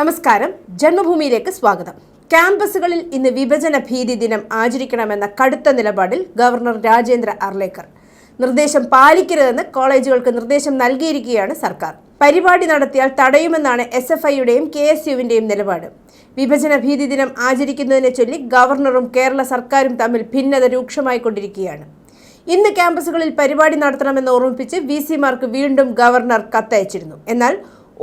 നമസ്കാരം. ജന്മഭൂമിയിലേക്ക് സ്വാഗതം. ക്യാമ്പസുകളിൽ ഇന്ന് വിഭജന ഭീതി ദിനം ആചരിക്കണമെന്ന കടുത്ത നിലപാടിൽ ഗവർണർ രാജേന്ദ്ര അർലേക്കർ. നിർദ്ദേശം പാലിക്കരുതെന്ന് കോളേജുകൾക്ക് നിർദ്ദേശം നൽകിയിരിക്കുകയാണ് സർക്കാർ. പരിപാടി നടത്തിയാൽ തടയുമെന്നാണ് എസ് എഫ് ഐയുടെയും കെ എസ് യുവിന്റെയും നിലപാട്. വിഭജന ഭീതി ദിനം ആചരിക്കുന്നതിനെ ചൊല്ലി ഗവർണറും കേരള സർക്കാരും തമ്മിൽ ഭിന്നത രൂക്ഷമായി കൊണ്ടിരിക്കുകയാണ്. ഇന്ന് ക്യാമ്പസുകളിൽ പരിപാടി നടത്തണമെന്ന് ഓർമ്മിപ്പിച്ച് വി സിമാർക്ക് വീണ്ടും ഗവർണർ കത്തയച്ചിരുന്നു. എന്നാൽ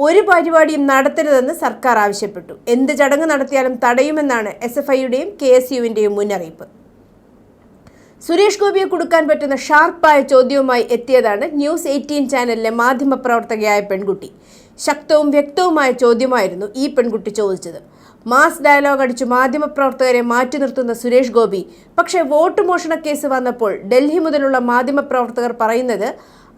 ഒരു പരിപാടിയും നടത്തരുതെന്ന് സർക്കാർ ആവശ്യപ്പെട്ടു. എന്ത് ചടങ്ങ് നടത്തിയാലും തടയുമെന്നാണ് എസ് എഫ് ഐയുടെയും കെ എസ് യുവിന്റെയും മുന്നറിയിപ്പ്. സുരേഷ് ഗോപിയെ കൊടുക്കാൻ പറ്റുന്ന ഷാർപ്പായ ചോദ്യവുമായി എത്തിയതാണ് ന്യൂസ് എയ്റ്റീൻ ചാനലിലെ മാധ്യമപ്രവർത്തകയായ പെൺകുട്ടി. ശക്തവും വ്യക്തവുമായ ചോദ്യമായിരുന്നു ഈ പെൺകുട്ടി ചോദിച്ചത്. മാസ് ഡയലോഗ് അടിച്ചു മാധ്യമപ്രവർത്തകരെ മാറ്റി നിർത്തുന്ന സുരേഷ് ഗോപി. പക്ഷേ വോട്ട് മോഷണ കേസ് വന്നപ്പോൾ ഡൽഹി മുതലുള്ള മാധ്യമപ്രവർത്തകർ പറയുന്നത്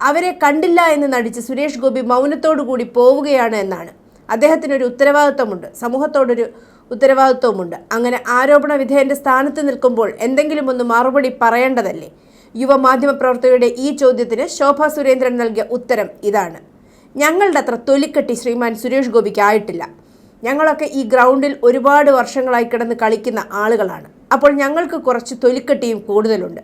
അവരെ കണ്ടില്ല എന്ന് നടിച്ച് സുരേഷ് ഗോപി മൗനത്തോടുകൂടി പോവുകയാണ് എന്നാണ്. അദ്ദേഹത്തിനൊരു ഉത്തരവാദിത്വമുണ്ട്. സമൂഹത്തോടൊരു ഉത്തരവാദിത്വമുണ്ട്. അങ്ങനെ ആരോപണ വിധേയന്റെ സ്ഥാനത്ത് നിൽക്കുമ്പോൾ എന്തെങ്കിലും ഒന്ന് മറുപടി പറയേണ്ടതല്ലേ? യുവ മാധ്യമപ്രവർത്തകരുടെ ഈ ചോദ്യത്തിന് ശോഭ സുരേന്ദ്രൻ നൽകിയ ഉത്തരം ഇതാണ്. ഞങ്ങളുടെ അത്ര തൊലിക്കെട്ടി ശ്രീമാൻ സുരേഷ് ഗോപിക്ക് ആയിട്ടില്ല ഞങ്ങളൊക്കെ ഈ ഗ്രൗണ്ടിൽ ഒരുപാട് വർഷങ്ങളായി കിടന്ന് കളിക്കുന്ന ആളുകളാണ്. അപ്പോൾ ഞങ്ങൾക്ക് കുറച്ച് തൊലിക്കെട്ടിയും കൂടുതലുണ്ട്.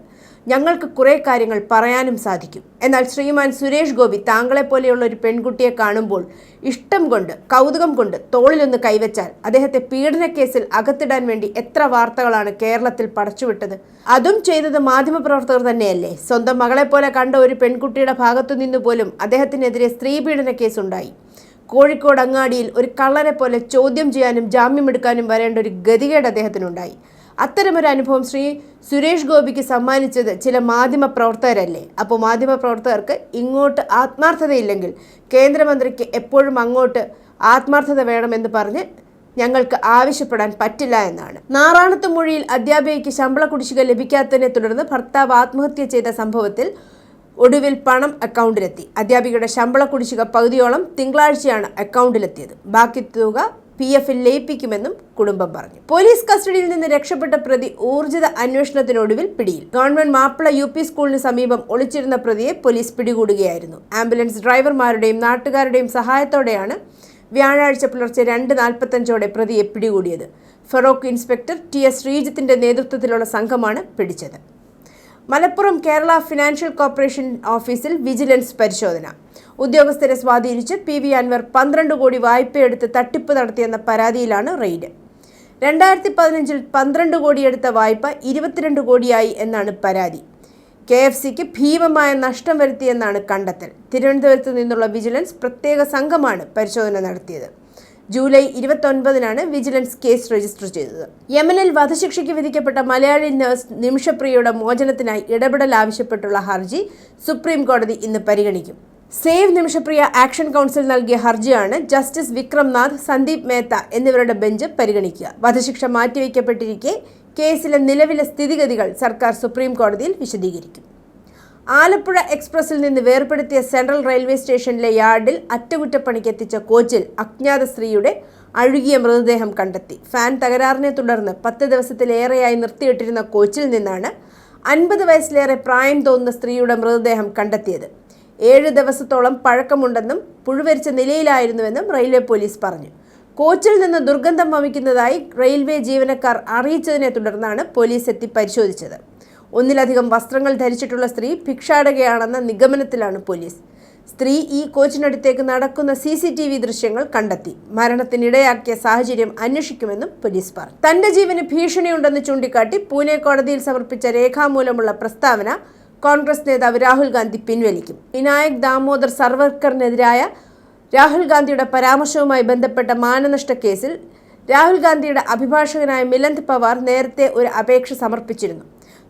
ഞങ്ങൾക്ക് കുറേ കാര്യങ്ങൾ പറയാനും സാധിക്കും. എന്നാൽ ശ്രീമാൻ സുരേഷ് ഗോപി താങ്കളെ പോലെയുള്ള ഒരു പെൺകുട്ടിയെ കാണുമ്പോൾ ഇഷ്ടം കൊണ്ട് കൗതുകം കൊണ്ട് തോളിലൊന്ന് കൈവച്ചാൽ അദ്ദേഹത്തെ പീഡനക്കേസിൽ അകത്തിടാൻ വേണ്ടി എത്ര വാർത്തകളാണ് കേരളത്തിൽ പടച്ചുവിട്ടത്. അതും ചെയ്തത് മാധ്യമപ്രവർത്തകർ തന്നെയല്ലേ? സ്വന്തം മകളെപ്പോലെ കണ്ട ഒരു പെൺകുട്ടിയുടെ ഭാഗത്തു നിന്ന് പോലും അദ്ദേഹത്തിനെതിരെ സ്ത്രീ പീഡന കേസുണ്ടായി കോഴിക്കോട് അങ്ങാടിയിൽ ഒരു കള്ളനെ പോലെ ചോദ്യം ചെയ്യാനും ജാമ്യമെടുക്കാനും വരേണ്ട ഒരു ഗതികേട് അദ്ദേഹത്തിനുണ്ടായി. അത്തരമൊരു അനുഭവം ശ്രീ സുരേഷ് ഗോപിക്ക് സമ്മാനിച്ചത് ചില മാധ്യമ പ്രവർത്തകരല്ലേ? അപ്പോൾ മാധ്യമ പ്രവർത്തകർക്ക് ഇങ്ങോട്ട് ആത്മാർത്ഥതയില്ലെങ്കിൽ കേന്ദ്രമന്ത്രിക്ക് എപ്പോഴും അങ്ങോട്ട് ആത്മാർത്ഥത വേണമെന്ന് പറഞ്ഞ് ഞങ്ങൾക്ക് ആവശ്യപ്പെടാൻ പറ്റില്ല എന്നാണ്. നാറാണത്ത് മൊഴിയിൽ അധ്യാപികയ്ക്ക് ശമ്പള കുടിശ്ശിക ലഭിക്കാത്തതിനെ തുടർന്ന് ഭർത്താവ് ആത്മഹത്യ ചെയ്ത സംഭവത്തിൽ ഒടുവിൽ പണം അക്കൗണ്ടിലെത്തി. അധ്യാപികയുടെ ശമ്പള കുടിശ്ശിക പകുതിയോളം തിങ്കളാഴ്ചയാണ് അക്കൗണ്ടിലെത്തിയത്. ബാക്കി തുക പി എഫിൽ ലയിപ്പിക്കുമെന്നും കുടുംബം പറഞ്ഞു. പോലീസ് കസ്റ്റഡിയിൽ നിന്ന് രക്ഷപ്പെട്ട പ്രതി ഊർജിത അന്വേഷണത്തിനൊടുവിൽ പിടിയിൽ. ഗവൺമെന്റ് മാപ്പിള യു പി സ്കൂളിന് സമീപം ഒളിച്ചിരുന്ന പ്രതിയെ പോലീസ് പിടികൂടുകയായിരുന്നു. ആംബുലൻസ് ഡ്രൈവർമാരുടെയും നാട്ടുകാരുടെയും സഹായത്തോടെയാണ് വ്യാഴാഴ്ച പുലർച്ചെ രണ്ട് നാൽപ്പത്തഞ്ചോടെ പ്രതിയെ പിടികൂടിയത്. ഫറോക്ക് ഇൻസ്പെക്ടർ ടി എസ് ശ്രീജിത്തിന്റെ നേതൃത്വത്തിലുള്ള സംഘമാണ് പിടിച്ചത്. മലപ്പുറം കേരള ഫിനാൻഷ്യൽ കോർപ്പറേഷൻ ഓഫീസിൽ വിജിലൻസ് പരിശോധന. ഉദ്യോഗസ്ഥരെ സ്വാധീനിച്ച് പി വി അൻവർ പന്ത്രണ്ട് കോടി വായ്പയെടുത്ത് തട്ടിപ്പ് നടത്തിയെന്ന പരാതിയിലാണ് റെയ്ഡ്. രണ്ടായിരത്തി പതിനഞ്ചിൽ പന്ത്രണ്ട് കോടിയെടുത്ത വായ്പ ഇരുപത്തിരണ്ട് കോടിയായി എന്നാണ് പരാതി. കെ എഫ് സിക്ക് ഭീമമായ നഷ്ടം വരുത്തിയെന്നാണ് കണ്ടെത്തൽ. തിരുവനന്തപുരത്ത് നിന്നുള്ള വിജിലൻസ് പ്രത്യേക സംഘമാണ് പരിശോധന നടത്തിയത്. ജൂലൈ ഇരുപത്തൊൻപതിനാണ് വിജിലൻസ് കേസ് രജിസ്റ്റർ ചെയ്തത്. യമനിൽ വധശിക്ഷയ്ക്ക് വിധിക്കപ്പെട്ട മലയാളി നഴ്സ് നിമിഷപ്രിയയുടെ മോചനത്തിനായി ഇടപെടൽ ആവശ്യപ്പെട്ടുള്ള ഹർജി സുപ്രീം കോടതി ഇന്ന് പരിഗണിക്കും. സേവ് നിമിഷപ്രിയ ആക്ഷൻ കൗൺസിൽ നൽകിയ ഹർജിയാണ് ജസ്റ്റിസ് വിക്രംനാഥ് സന്ദീപ് മേത്ത എന്നിവരുടെ ബെഞ്ച് പരിഗണിക്കുക. വധശിക്ഷ മാറ്റിവെക്കപ്പെട്ടിരിക്കെ കേസിലെ നിലവിലെ സ്ഥിതിഗതികൾ സർക്കാർ സുപ്രീം കോടതിയിൽ വിശദീകരിക്കും. ആലപ്പുഴ എക്സ്പ്രസിൽ നിന്ന് വേർപെടുത്തിയ സെൻട്രൽ റെയിൽവേ സ്റ്റേഷനിലെ യാർഡിൽ അറ്റകുറ്റപ്പണിക്ക് എത്തിച്ച കോച്ചിൽ അജ്ഞാത സ്ത്രീയുടെ അഴുകിയ മൃതദേഹം കണ്ടെത്തി. ഫാൻ തകരാറിനെ തുടർന്ന് പത്ത് ദിവസത്തിലേറെയായി നിർത്തിയിട്ടിരുന്ന കോച്ചിൽ നിന്നാണ് അൻപത് വയസ്സിലേറെ പ്രായം തോന്നുന്ന സ്ത്രീയുടെ മൃതദേഹം കണ്ടെത്തിയത്. ഏഴ് ദിവസത്തോളം പഴക്കമുണ്ടെന്നും പുഴുവരിച്ച നിലയിലായിരുന്നുവെന്നും റെയിൽവേ പോലീസ് പറഞ്ഞു. കോച്ചിൽ നിന്ന് ദുർഗന്ധം വമിക്കുന്നതായി റെയിൽവേ ജീവനക്കാർ അറിയിച്ചതിനെ തുടർന്നാണ് പോലീസ് എത്തി പരിശോധിച്ചത്. ഒന്നിലധികം വസ്ത്രങ്ങൾ ധരിച്ചിട്ടുള്ള സ്ത്രീ ഭിക്ഷാടകയാണെന്ന നിഗമനത്തിലാണ് പോലീസ്. സ്ത്രീ ഈ കോച്ചിനടുത്തേക്ക് നടക്കുന്ന സി സി ടി വി ദൃശ്യങ്ങൾ കണ്ടെത്തി. മരണത്തിനിടയാക്കിയ സാഹചര്യം അന്വേഷിക്കുമെന്നും പോലീസ് പറഞ്ഞു തന്റെ ജീവന് ഭീഷണിയുണ്ടെന്ന് ചൂണ്ടിക്കാട്ടി പൂനെ കോടതിയിൽ സമർപ്പിച്ച രേഖാമൂലമുള്ള പ്രസ്താവന കോൺഗ്രസ് നേതാവ് രാഹുൽ ഗാന്ധി പിൻവലിക്കും. വിനായക് ദാമോദർ സർവർക്കറിനെതിരായ രാഹുൽ ഗാന്ധിയുടെ പരാമർശവുമായി ബന്ധപ്പെട്ട മാനനഷ്ട കേസിൽ രാഹുൽ ഗാന്ധിയുടെ അഭിഭാഷകനായ മിലന്ദ് പവാർ നേരത്തെ ഒരു അപേക്ഷ സമർപ്പിച്ചിരുന്നു.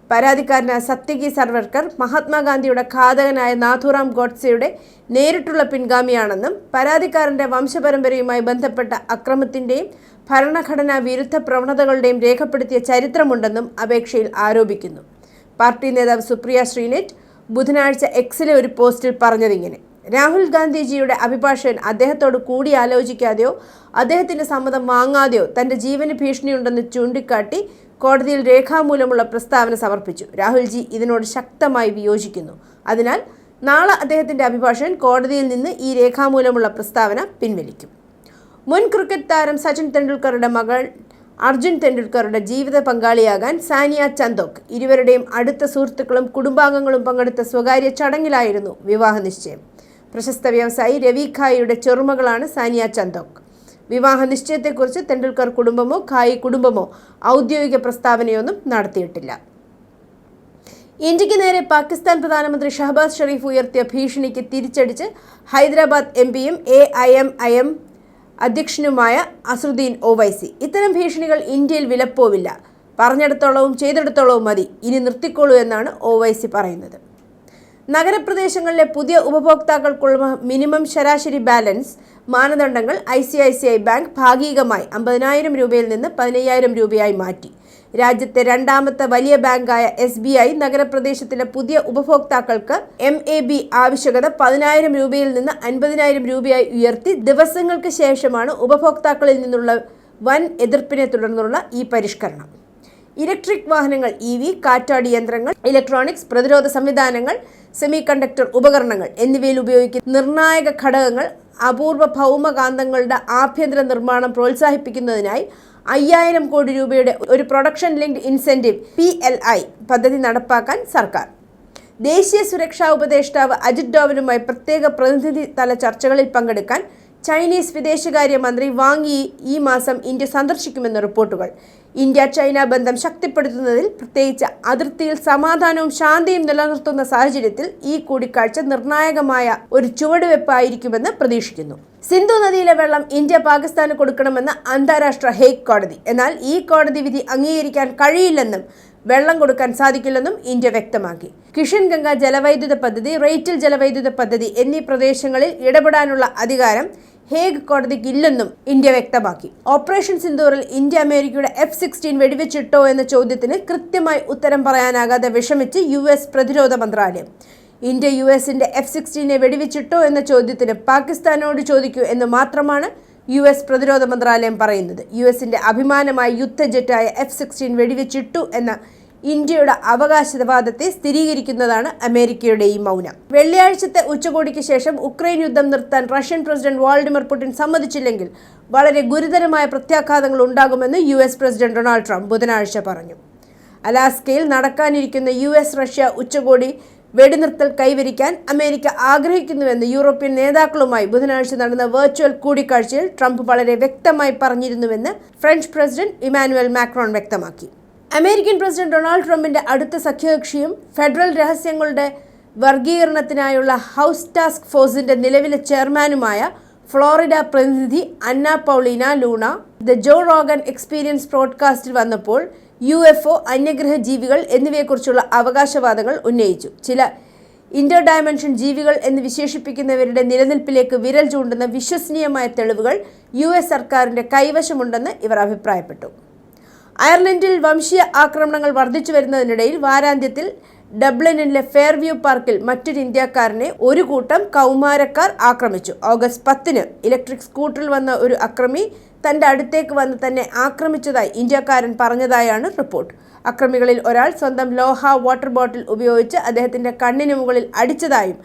പരാതിക്കാരനായ സത്യകി സർവർക്കർ മഹാത്മാഗാന്ധിയുടെ ഘാതകനായ നാഥുറാം ഗോഡ്സെയുടെ നേരിട്ടുള്ള പിൻഗാമിയാണെന്നും പരാതിക്കാരന്റെ വംശപരമ്പരയുമായി ബന്ധപ്പെട്ട അക്രമത്തിന്റെയും ഭരണഘടനാ വിരുദ്ധ പ്രവണതകളുടെയും രേഖപ്പെടുത്തിയ ചരിത്രമുണ്ടെന്നും അപേക്ഷയിൽ ആരോപിക്കുന്നു. പാർട്ടി നേതാവ് സുപ്രിയ ശ്രീനെറ്റ് ബുധനാഴ്ച എക്സിലെ ഒരു പോസ്റ്റിൽ പറഞ്ഞതിങ്ങനെ രാഹുൽ ഗാന്ധിജിയുടെ അഭിഭാഷകൻ അദ്ദേഹത്തോട് കൂടിയാലോചിക്കാതെയോ അദ്ദേഹത്തിന്റെ സമ്മതം വാങ്ങാതെയോ തന്റെ ജീവന് ഭീഷണിയുണ്ടെന്ന് ചൂണ്ടിക്കാട്ടി കോടതിയിൽ രേഖാമൂലമുള്ള പ്രസ്താവന സമർപ്പിച്ചു. രാഹുൽജി ഇതിനോട് ശക്തമായി വിയോജിക്കുന്നു. അതിനാൽ നാളെ അദ്ദേഹത്തിന്റെ അഭിഭാഷകൻ കോടതിയിൽ നിന്ന് ഈ രേഖാമൂലമുള്ള പ്രസ്താവന പിൻവലിക്കും. മുൻ ക്രിക്കറ്റ് താരം സച്ചിൻ തെണ്ടുൽക്കറുടെ മകൾ അർജുൻ തെണ്ടുൽക്കറുടെ ജീവിത പങ്കാളിയാകാൻ സാനിയ ചന്ദോക്. ഇരുവരുടെയും അടുത്ത സുഹൃത്തുക്കളും കുടുംബാംഗങ്ങളും പങ്കെടുത്ത സ്വകാര്യ ചടങ്ങിലായിരുന്നു വിവാഹ നിശ്ചയം. പ്രശസ്ത വ്യവസായി രവി ഖായിയുടെ ചെറുമകളാണ് സാനിയ ചന്ദോക്. വിവാഹ നിശ്ചയത്തെക്കുറിച്ച് തെണ്ടുൽക്കർ കുടുംബമോ ഖായി കുടുംബമോ ഔദ്യോഗിക പ്രസ്താവനയൊന്നും നടത്തിയിട്ടില്ല. ഇന്ത്യയ്ക്ക് നേരെ പാകിസ്ഥാൻ പ്രധാനമന്ത്രി ഷഹബാസ് ഷെറീഫ് ഉയർത്തിയ ഭീഷണിക്ക് തിരിച്ചടിച്ച് ഹൈദരാബാദ് എം പിയും A I M I M അധ്യക്ഷനുമായ അസുദ്ദീൻ ഒവൈസി. ഇത്തരം ഭീഷണികൾ ഇന്ത്യയിൽ വിലപ്പോവില്ല. പറഞ്ഞെടുത്തോളവും ചെയ്തെടുത്തോളവും മതി. ഇനി നിർത്തിക്കോളൂ എന്നാണ് ഒവൈസി പറയുന്നത്. നഗരപ്രദേശങ്ങളിലെ പുതിയ ഉപഭോക്താക്കൾക്കുള്ള മിനിമം ശരാശരി ബാലൻസ് മാനദണ്ഡങ്ങൾ I C I C I bank ഭാഗികമായി അമ്പതിനായിരം രൂപയിൽ നിന്ന് പതിനയ്യായിരം രൂപയായി മാറ്റി. രാജ്യത്തെ രണ്ടാമത്തെ വലിയ ബാങ്കായ എസ് ബി ഐ നഗരപ്രദേശത്തിലെ പുതിയ ഉപഭോക്താക്കൾക്ക് എം എ ബി ആവശ്യകത പതിനായിരം രൂപയിൽ നിന്ന് അൻപതിനായിരം രൂപയായി ഉയർത്തി ദിവസങ്ങൾക്ക് ശേഷമാണ് ഉപഭോക്താക്കളിൽ നിന്നുള്ള വൻ എതിർപ്പിനെ തുടർന്നുള്ള ഈ പരിഷ്കരണം. ഇലക്ട്രിക് വാഹനങ്ങൾ ഇ വി കാറ്റാടി യന്ത്രങ്ങൾ ഇലക്ട്രോണിക്സ് പ്രതിരോധ സംവിധാനങ്ങൾ സെമി കണ്ടക്ടർ ഉപകരണങ്ങൾ എന്നിവയിൽ ഉപയോഗിക്കുന്ന നിർണായക ഘടകങ്ങൾ അപൂർവ ഭൗമകാന്തങ്ങളുടെ ആഭ്യന്തര നിർമ്മാണം പ്രോത്സാഹിപ്പിക്കുന്നതിനായി അയ്യായിരം കോടി രൂപയുടെ ഒരു production linked incentive P L I പദ്ധതി നടപ്പാക്കാൻ സർക്കാർ. ദേശീയ സുരക്ഷാ ഉപദേഷ്ടാവ് അജിത് ഡോവലുമായി പ്രത്യേക പ്രതിനിധി തല ചർച്ചകളിൽ പങ്കെടുക്കാൻ ചൈനീസ് വിദേശകാര്യമന്ത്രി വാങ് യി ഈ മാസം ഇന്ത്യ സന്ദർശിക്കുമെന്ന് റിപ്പോർട്ടുകൾ. ഇന്ത്യ ചൈന ബന്ധം ശക്തിപ്പെടുത്തുന്നതിൽ പ്രത്യേകിച്ച് അതിർത്തിയിൽ സമാധാനവും ശാന്തിയും നിലനിർത്തുന്ന സാഹചര്യത്തിൽ ഈ കൂടിക്കാഴ്ച നിർണായകമായ ഒരു ചുവടുവെപ്പായിരിക്കുമെന്ന് പ്രതീക്ഷിക്കുന്നു. സിന്ധു നദിയിലെ വെള്ളം ഇന്ത്യ പാകിസ്ഥാന് കൊടുക്കണമെന്ന് അന്താരാഷ്ട്ര ഹേഗ് കോടതി. എന്നാൽ ഈ കോടതി വിധി അംഗീകരിക്കാൻ കഴിയില്ലെന്നും വെള്ളം കൊടുക്കാൻ സാധിക്കില്ലെന്നും ഇന്ത്യ വ്യക്തമാക്കി. കിഷൻ ഗംഗ ജലവൈദ്യുത പദ്ധതി റേറ്റിൽ ജലവൈദ്യുത പദ്ധതി എന്നീ പ്രദേശങ്ങളിൽ ഇടപെടാനുള്ള അധികാരം ഹേഗ് കോടതിക്കില്ലെന്നും ഇന്ത്യ വ്യക്തമാക്കി. ഓപ്പറേഷൻ സിന്ദൂറിൽ ഇന്ത്യ അമേരിക്കയുടെ എഫ് സിക്സ്റ്റീൻ വെടിവെച്ചിട്ടോ എന്ന ചോദ്യത്തിന് കൃത്യമായി ഉത്തരം പറയാനാകാതെ വിഷമിച്ച് യു പ്രതിരോധ മന്ത്രാലയം. ഇന്ത്യ യു എസിന്റെ എഫ് സിക്സ്റ്റീനെ വെടിവെച്ചിട്ടോ എന്ന ചോദ്യത്തിന് പാകിസ്ഥാനോട് ചോദിക്കൂ എന്ന് മാത്രമാണ് യു എസ് പ്രതിരോധ മന്ത്രാലയം പറയുന്നത്. യു എസിന്റെ അഭിമാനമായ യുദ്ധ ജെറ്റായ എഫ് സിക്സ്റ്റീൻ വെടിവെച്ചിട്ടു എന്ന ഇന്ത്യയുടെ അവകാശവാദത്തെ സ്ഥിരീകരിക്കുന്നതാണ് അമേരിക്കയുടെ ഈ മൗനം. വെള്ളിയാഴ്ചത്തെ ഉച്ചകോടിക്ക് ശേഷം ഉക്രൈൻ യുദ്ധം നിർത്താൻ റഷ്യൻ പ്രസിഡന്റ് വാൾഡിമിർ പുടിൻ സമ്മതിച്ചില്ലെങ്കിൽ വളരെ ഗുരുതരമായ പ്രത്യാഘാതങ്ങൾ ഉണ്ടാകുമെന്ന് U S president Donald Trump ബുധനാഴ്ച പറഞ്ഞു. അലാസ്കയിൽ നടക്കാനിരിക്കുന്ന യു എസ് റഷ്യ ഉച്ചകോടി വെടിനിർത്തൽ കൈവരിക്കാൻ അമേരിക്ക ആഗ്രഹിക്കുന്നുവെന്ന് യൂറോപ്യൻ നേതാക്കളുമായി ബുധനാഴ്ച നടന്ന വെർച്വൽ കൂടിക്കാഴ്ചയിൽ ട്രംപ് വളരെ വ്യക്തമായി പറഞ്ഞിരുന്നുവെന്ന് ഫ്രഞ്ച് പ്രസിഡന്റ് ഇമാനുവൽ മാക്രോൺ വ്യക്തമാക്കി. അമേരിക്കൻ പ്രസിഡന്റ് ഡൊണാൾഡ് ട്രംപിന്റെ അടുത്ത സഖ്യകക്ഷിയും ഫെഡറൽ രഹസ്യങ്ങളുടെ വർഗീകരണത്തിനായുള്ള ഹൗസ് ടാസ്ക് ഫോഴ്സിന്റെ നിലവിലെ ചെയർമാനുമായ ഫ്ലോറിഡ പ്രതിനിധി Anna Paulina Luna the Joe Rogan experience പ്രോഡ്കാസ്റ്റിൽ വന്നപ്പോൾ യു എഫ് ഒ അന്യഗ്രഹ ജീവികൾ എന്നിവയെക്കുറിച്ചുള്ള അവകാശവാദങ്ങൾ ഉന്നയിച്ചു. ചില ഇന്റർ ഡയമെൻഷൻ ജീവികൾ എന്ന് വിശേഷിപ്പിക്കുന്നവരുടെ നിലനിൽപ്പിലേക്ക് വിരൽ ചൂണ്ടുന്ന വിശ്വസനീയമായ തെളിവുകൾ യു എസ് സർക്കാരിന്റെ കൈവശമുണ്ടെന്ന് ഇവർ അഭിപ്രായപ്പെട്ടു. അയർലൻഡിൽ വംശീയ ആക്രമണങ്ങൾ വർദ്ധിച്ചു വരുന്നതിനിടയിൽ വാരാന്ത്യത്തിൽ ഡബ്ലിനിലെ ഫെയർവ്യൂ പാർക്കിൽ മറ്റൊരു ഇന്ത്യക്കാരനെ ഒരു കൂട്ടം കൗമാരക്കാർ ആക്രമിച്ചു. ഓഗസ്റ്റ് പത്തിന് ഇലക്ട്രിക് സ്കൂട്ടറിൽ വന്ന ഒരു അക്രമി തന്റെ അടുത്തേക്ക് വന്ന് തന്നെ ആക്രമിച്ചതായി ഇന്ത്യക്കാരൻ പറഞ്ഞതായാണ് റിപ്പോർട്ട്. അക്രമികളിൽ ഒരാൾ സ്വന്തം ലോഹ വാട്ടർ ബോട്ടിൽ ഉപയോഗിച്ച് അദ്ദേഹത്തിന്റെ കണ്ണിന് മുകളിൽ അടിച്ചതായും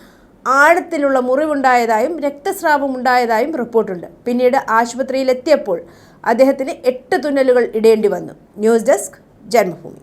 ആഴത്തിലുള്ള മുറിവുണ്ടായതായും രക്തസ്രാവം ഉണ്ടായതായും റിപ്പോർട്ടുണ്ട്. പിന്നീട് ആശുപത്രിയിലെത്തിയപ്പോൾ അദ്ദേഹത്തിന് എട്ട് തുന്നലുകൾ ഇടേണ്ടി വന്നു ന്യൂസ് ഡെസ്ക് ജന്മഭൂമി.